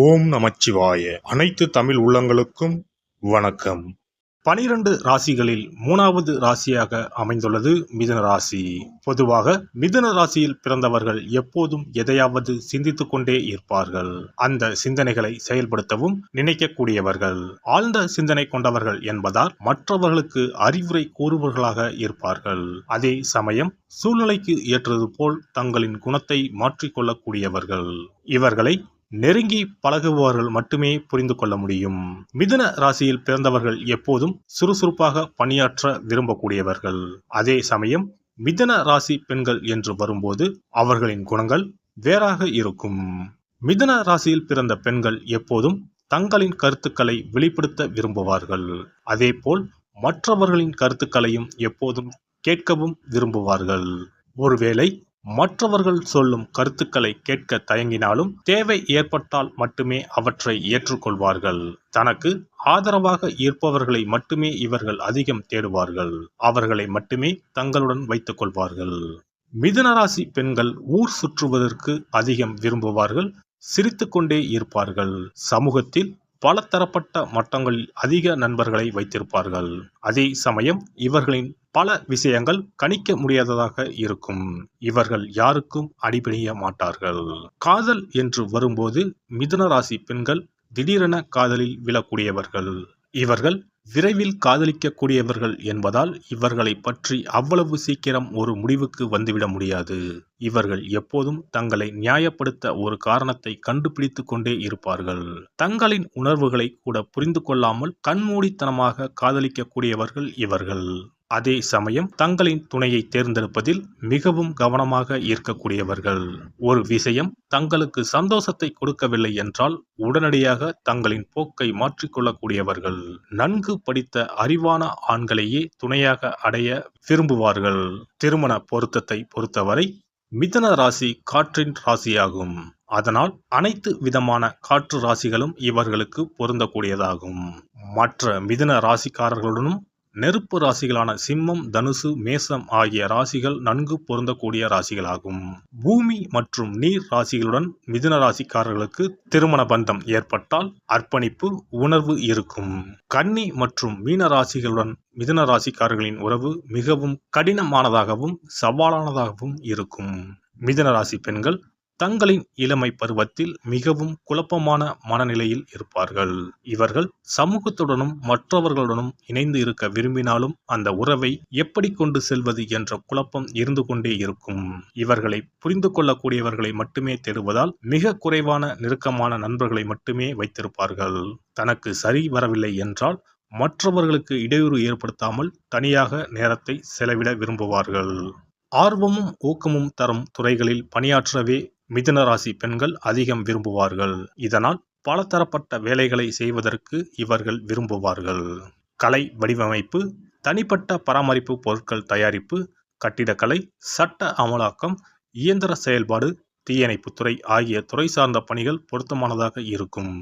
ஓம் நமச்சிவாய. அனைத்து தமிழ் உள்ளங்களுக்கும் வணக்கம். பனிரெண்டு ராசிகளில் மூணாவது ராசியாக அமைந்துள்ளது மிதுன ராசி. பொதுவாக மிதுன ராசியில் பிறந்தவர்கள் எப்போதும் எதையாவது சிந்தித்துக் கொண்டே இருப்பார்கள். அந்த சிந்தனைகளை செயல்படுத்தவும் நினைக்கக்கூடியவர்கள். ஆழ்ந்த சிந்தனை கொண்டவர்கள் என்பதால் மற்றவர்களுக்கு அறிவுரை கூறுபவர்களாக இருப்பார்கள். அதே சமயம் சூழ்நிலைக்கு ஏற்றது போல் தங்களின் குணத்தை மாற்றிக்கொள்ளக்கூடியவர்கள் இவர்களை நெருங்கி பழகுபவர்கள் மட்டுமே புரிந்து கொள்ள முடியும். மிதுன ராசியில் பிறந்தவர்கள் எப்போதும் சுறுசுறுப்பாக பணியாற்ற விரும்பக்கூடியவர்கள். அதே சமயம் மிதன ராசி பெண்கள் என்று வரும்போது அவர்களின் குணங்கள் வேறாக இருக்கும். மிதுன ராசியில் பிறந்த பெண்கள் எப்போதும் தங்களின் கருத்துக்களை வெளிப்படுத்த விரும்புவார்கள். அதேபோல் மற்றவர்களின் கருத்துக்களையும் எப்போதும் கேட்கவும் விரும்புவார்கள். ஒருவேளை மற்றவர்கள் சொல்லும் கருத்துக்களை கேட்க தயங்கினாலும் தேவை ஏற்பட்டால் மட்டுமே அவற்றை ஏற்றுக்கொள்வார்கள். தனக்கு ஆதரவாக இருப்பவர்களை மட்டுமே இவர்கள் அதிகம் தேடுவார்கள். அவர்களை மட்டுமே தங்களுடன் வைத்துக் கொள்வார்கள். மிதுனராசி பெண்கள் ஊர் சுற்றுவதற்கு அதிகம் விரும்புவார்கள் சிரித்துக்கொண்டே இருப்பார்கள். சமூகத்தில் பல தரப்பட்ட மட்டங்களில் அதிக நண்பர்களை வைத்திருப்பார்கள். அதே சமயம் இவர்களின் பல விஷயங்கள் கணிக்க முடியாததாக இருக்கும். இவர்கள் யாருக்கும் அடிபணிய மாட்டார்கள். காதல் என்று வரும்போது மிதுன ராசி பெண்கள் திடீரென காதலில் விழக்கூடியவர்கள். இவர்கள் விரைவில் காதலிக்கக்கூடியவர்கள் என்பதால் இவர்களை பற்றி அவ்வளவு சீக்கிரம் ஒரு முடிவுக்கு வந்துவிட முடியாது. இவர்கள் எப்போதும் தங்களை நியாயப்படுத்த ஒரு காரணத்தை கண்டுபிடித்து கொண்டே இருப்பார்கள். தங்களின் உணர்வுகளை கூட புரிந்து கொள்ளாமல் கண்மூடித்தனமாக காதலிக்கக்கூடியவர்கள் இவர்கள். அதே சமயம் தங்களின் துணையை தேர்ந்தெடுப்பதில் மிகவும் கவனமாக இருக்கக்கூடியவர்கள். ஒரு விஷயம் தங்களுக்கு சந்தோஷத்தை கொடுக்கவில்லை என்றால் உடனடியாக தங்களின் போக்கை மாற்றிக்கொள்ளக்கூடியவர்கள். நன்கு படித்த அறிவான ஆண்களையே துணையாக அடைய விரும்புவார்கள். திருமண பொருத்தத்தை பொறுத்தவரை மிதன ராசி காற்றின் ராசியாகும். அதனால் அனைத்து விதமான காற்று ராசிகளும் இவர்களுக்கு பொருந்தக்கூடியதாகும். மற்ற மிதுன ராசிக்காரர்களுடனும் நெருப்பு ராசிகளான சிம்மம் தனுசு மேசம் ஆகிய ராசிகள் நன்கு பொருந்தக்கூடிய ராசிகளாகும். பூமி மற்றும் நீர் ராசிகளுடன் மிதுன ராசிக்காரர்களுக்கு திருமண பந்தம் ஏற்பட்டால் அர்ப்பணிப்பு உணர்வு இருக்கும். கன்னி மற்றும் மீன ராசிகளுடன் மிதுன ராசிக்காரர்களின் உறவு மிகவும் கடினமானதாகவும் சவாலானதாகவும் இருக்கும். மிதுன ராசி பெண்கள் தங்களின் இளமை பருவத்தில் மிகவும் குழப்பமான மனநிலையில் இருப்பார்கள். இவர்கள் சமூகத்துடனும் மற்றவர்களுடனும் இணைந்து இருக்க விரும்பினாலும் அந்த உறவை எப்படி கொண்டு செல்வது என்ற குழப்பம் இருந்து கொண்டே இருக்கும். இவர்களை புரிந்து கொள்ளக்கூடியவர்களை மட்டுமே தேடுவதால் மிக குறைவான நெருக்கமான நண்பர்களை மட்டுமே வைத்திருப்பார்கள். தனக்கு சரி வரவில்லை என்றால் மற்றவர்களுக்கு இடையூறு ஏற்படுத்தாமல் தனியாக நேரத்தை செலவிட விரும்புவார்கள். ஆர்வமும் ஊக்கமும் தரும் துறைகளில் பணியாற்றவே மிதுன ராசி பெண்கள் அதிகம் விரும்புவார்கள். இதனால் பலதரப்பட்ட வேலைகளை செய்வதற்கு இவர்கள் விரும்புவார்கள். கலை வடிவமைப்பு தனிப்பட்ட பராமரிப்பு பொருட்கள் தயாரிப்பு கட்டிடக்கலை சட்ட அமலாக்கம் இயந்திர செயல்பாடு தீயணைப்புத்துறை ஆகிய துறை சார்ந்த பணிகள் பொருத்தமானதாக இருக்கும்.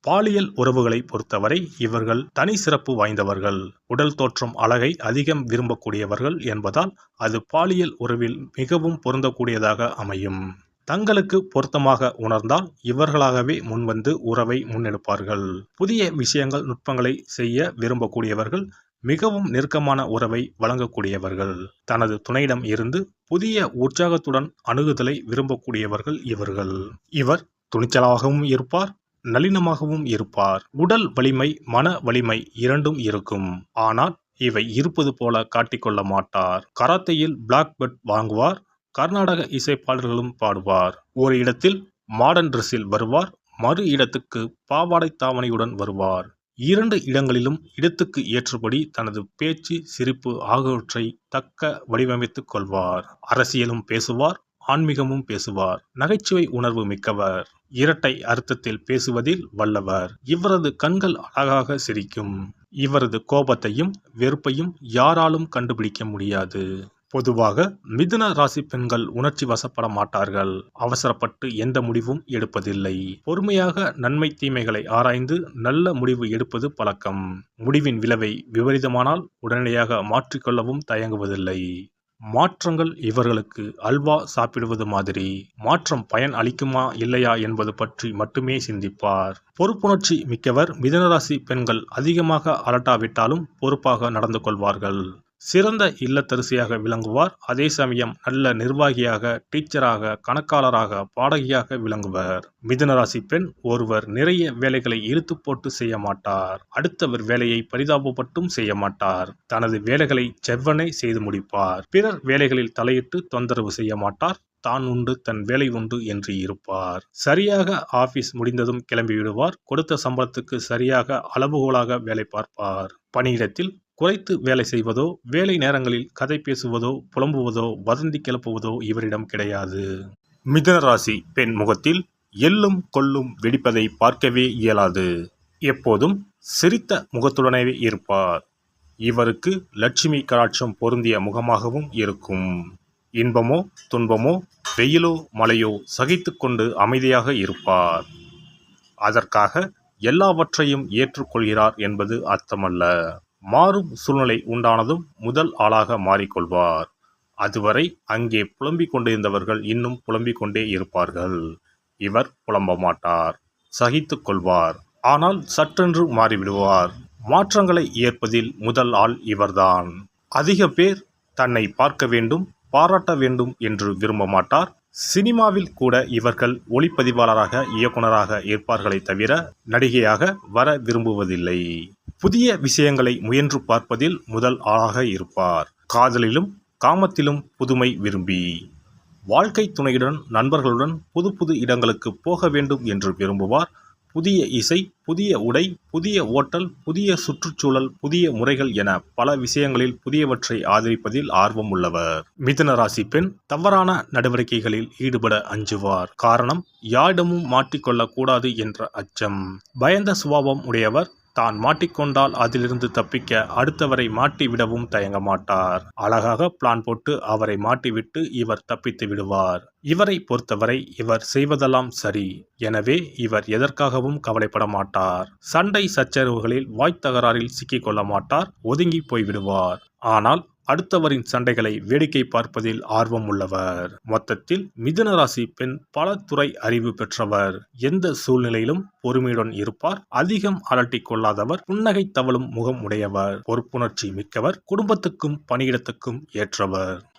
பாலியல் உறவுகளை பொறுத்தவரை இவர்கள் தனி சிறப்பு வாய்ந்தவர்கள். உடல் தோற்றம் அழகை அதிகம் விரும்பக்கூடியவர்கள் என்பதால் அது பாலியல் உறவில் மிகவும் பொருந்தக்கூடியதாக அமையும். தங்களுக்கு பொருத்தமாக உணர்ந்தால் இவர்களாகவே முன்வந்து உறவை முன்னெடுப்பார்கள். புதிய விஷயங்கள் நுட்பங்களை செய்ய விரும்பக்கூடியவர்கள் மிகவும் நெருக்கமான உறவை வழங்கக்கூடியவர்கள். தனது துணையிடம் இருந்து புதிய உற்சாகத்துடன் அணுகுதலை விரும்பக்கூடியவர்கள் இவர்கள். இவர் துணிச்சலாகவும் இருப்பார் நளினமாகவும் இருப்பார். உடல் வலிமை மன வலிமை இரண்டும் இருக்கும். ஆனால் இவை இருப்பது போல காட்டிக்கொள்ள மாட்டார். கராத்தையில் பிளாக் பெட் வாங்குவார் கர்நாடக இசைப்பாடல்களும் பாடுவார். ஒரு இடத்தில் மாடர்ன் ட்ரெஸ்ஸில் வருவார் மறு இடத்துக்கு பாவாடை தாவணையுடன் வருவார். இரண்டு இடங்களிலும் இடத்துக்கு ஏற்றபடி தனது பேச்சு சிரிப்பு ஆகியவற்றை தக்க வடிவமைத்துக் கொள்வார். அரசியலும் பேசுவார் ஆன்மீகமும் பேசுவார். நகைச்சுவை உணர்வு மிக்கவர். இரட்டை அர்த்தத்தில் பேசுவதில் வல்லவர். இவரது கண்கள் அழகாக சிரிக்கும். இவரது கோபத்தையும் வெறுப்பையும் யாராலும் கண்டுபிடிக்க முடியாது. பொதுவாக மிதுன ராசி பெண்கள் உணர்ச்சி வசப்பட மாட்டார்கள். அவசரப்பட்டு எந்த முடிவும் எடுப்பதில்லை. பொறுமையாக நன்மை தீமைகளை ஆராய்ந்து நல்ல முடிவு எடுப்பது பழக்கம். முடிவின் விளைவை விபரீதமானால் உடனடியாக மாற்றிக்கொள்ளவும் தயங்குவதில்லை. மாற்றங்கள் இவர்களுக்கு அல்வா சாப்பிடுவது மாதிரி. மாற்றம் பயன் அளிக்குமா இல்லையா என்பது பற்றி மட்டுமே சிந்திப்பார். பொறுப்புணர்ச்சி மிக்கவர் மிதனராசி பெண்கள் அதிகமாக அலட்டாவிட்டாலும் பொறுப்பாக நடந்து கொள்வார்கள். சிறந்த இல்லத்தரசியாக விளங்குவார். அதே சமயம் நல்ல நிர்வாகியாக டீச்சராக கணக்காளராக பாடகியாக விளங்குவர். மிதுனராசி பெண் ஒருவர் நிறைய வேலைகளை இழுத்து போட்டு செய்ய மாட்டார். அடுத்தவர் வேலையை பரிதாபப்பட்டும் செய்ய மாட்டார். தனது வேலைகளை செவ்வனை செய்து முடிப்பார். பிறர் வேலைகளில் தலையிட்டு தொந்தரவு செய்ய மாட்டார். தான் உண்டு தன் வேலை உண்டு என்று இருப்பார். சரியாக ஆபீஸ் முடிந்ததும் கிளம்பி விடுவார் கொடுத்த சம்பளத்துக்கு சரியாக அளவுகோலாக வேலை பார்ப்பார். பணியிடத்தில் குறைத்து வேலை செய்வதோ வேலை நேரங்களில் கதை பேசுவதோ புலம்புவதோ வதந்தி கிளப்புவதோ இவரிடம் கிடையாது. மிதன ராசி பெண் முகத்தில் எள்ளும் கொள்ளும் வெடிப்பதை பார்க்கவே இயலாது. எப்போதும் சிரித்த முகத்துடனே இருப்பார். இவருக்கு லட்சுமி கடாட்சம் பொருந்திய முகமாகவும் இருக்கும். இன்பமோ துன்பமோ வெயிலோ மழையோ சகித்துக்கொண்டு அமைதியாக இருப்பார். அதற்காக எல்லாவற்றையும் ஏற்றுக்கொள்கிறார் என்பது அர்த்தமல்ல. மாறும் சூழ்நிலை உண்டானதும் முதல் ஆளாக மாறிக்கொள்வார். அதுவரை அங்கே புலம்பிக் கொண்டிருந்தவர்கள் இன்னும் புலம்பிக் கொண்டே இருப்பார்கள். இவர் புலம்ப மாட்டார் சகித்து கொள்வார் ஆனால் சற்றென்று மாறிவிடுவார். மாற்றங்களை ஏற்பதில் முதல் ஆள் இவர்தான். அதிக பேர் தன்னை பார்க்க வேண்டும் பாராட்ட வேண்டும் என்று விரும்ப மாட்டார் சினிமாவில் கூட இவர்கள் ஒளிப்பதிவாளராக இயக்குனராக இருப்பார்களே தவிர நடிகையாக வர விரும்புவதில்லை. புதிய விஷயங்களை முயன்று பார்ப்பதில் முதல் ஆளாக இருப்பார். காதலிலும் காமத்திலும் புதுமை விரும்பி. வாழ்க்கை துணையுடன் நண்பர்களுடன் புது புது இடங்களுக்கு போக வேண்டும் என்று விரும்புவார். புதிய இசை புதிய உடை புதிய ஓட்டல் புதிய சுற்றுச்சூழல் புதிய முறைகள் என பல விஷயங்களில் புதியவற்றை ஆதரிப்பதில் ஆர்வம் உள்ளவர். மிதன ராசி பெண் தவறான நடவடிக்கைகளில் ஈடுபட அஞ்சுவார். காரணம் யாரிடமும் மாட்டிக்கொள்ளக்கூடாது என்ற அச்சம். பயந்த சுபாவம் உடையவர் தான் மாட்டிக்கொண்டால் அதிலிருந்து தப்பிக்க அடுத்தவரை மாட்டி விடவும் தயங்க மாட்டார் அழகாக பிளான் போட்டு அவரை மாட்டிவிட்டு இவர் தப்பித்து விடுவார். இவரை பொறுத்தவரை இவர் செய்வதெல்லாம் சரி. எனவே இவர் எதற்காகவும் கவலைப்பட மாட்டார் சண்டை சச்சரவுகளில் வாய்த்தகராறில் சிக்கிக்கொள்ள மாட்டார் ஒதுங்கி போய்விடுவார். ஆனால் அடுத்தவரின் சண்டைகளை வேடிக்கை பார்ப்பதில் ஆர்வம் உள்ளவர் மொத்தத்தில் மிதுனராசி பெண் பல துறை அறிவு பெற்றவர். எந்த சூழ்நிலையிலும் பொறுமையுடன் இருப்பார். அதிகம் அலட்டிக் கொள்ளாதவர். புன்னகை தவழும் முகம் உடையவர். பொறுப்புணர்ச்சி மிக்கவர். குடும்பத்துக்கும் பணியிடத்துக்கும் ஏற்றவர்.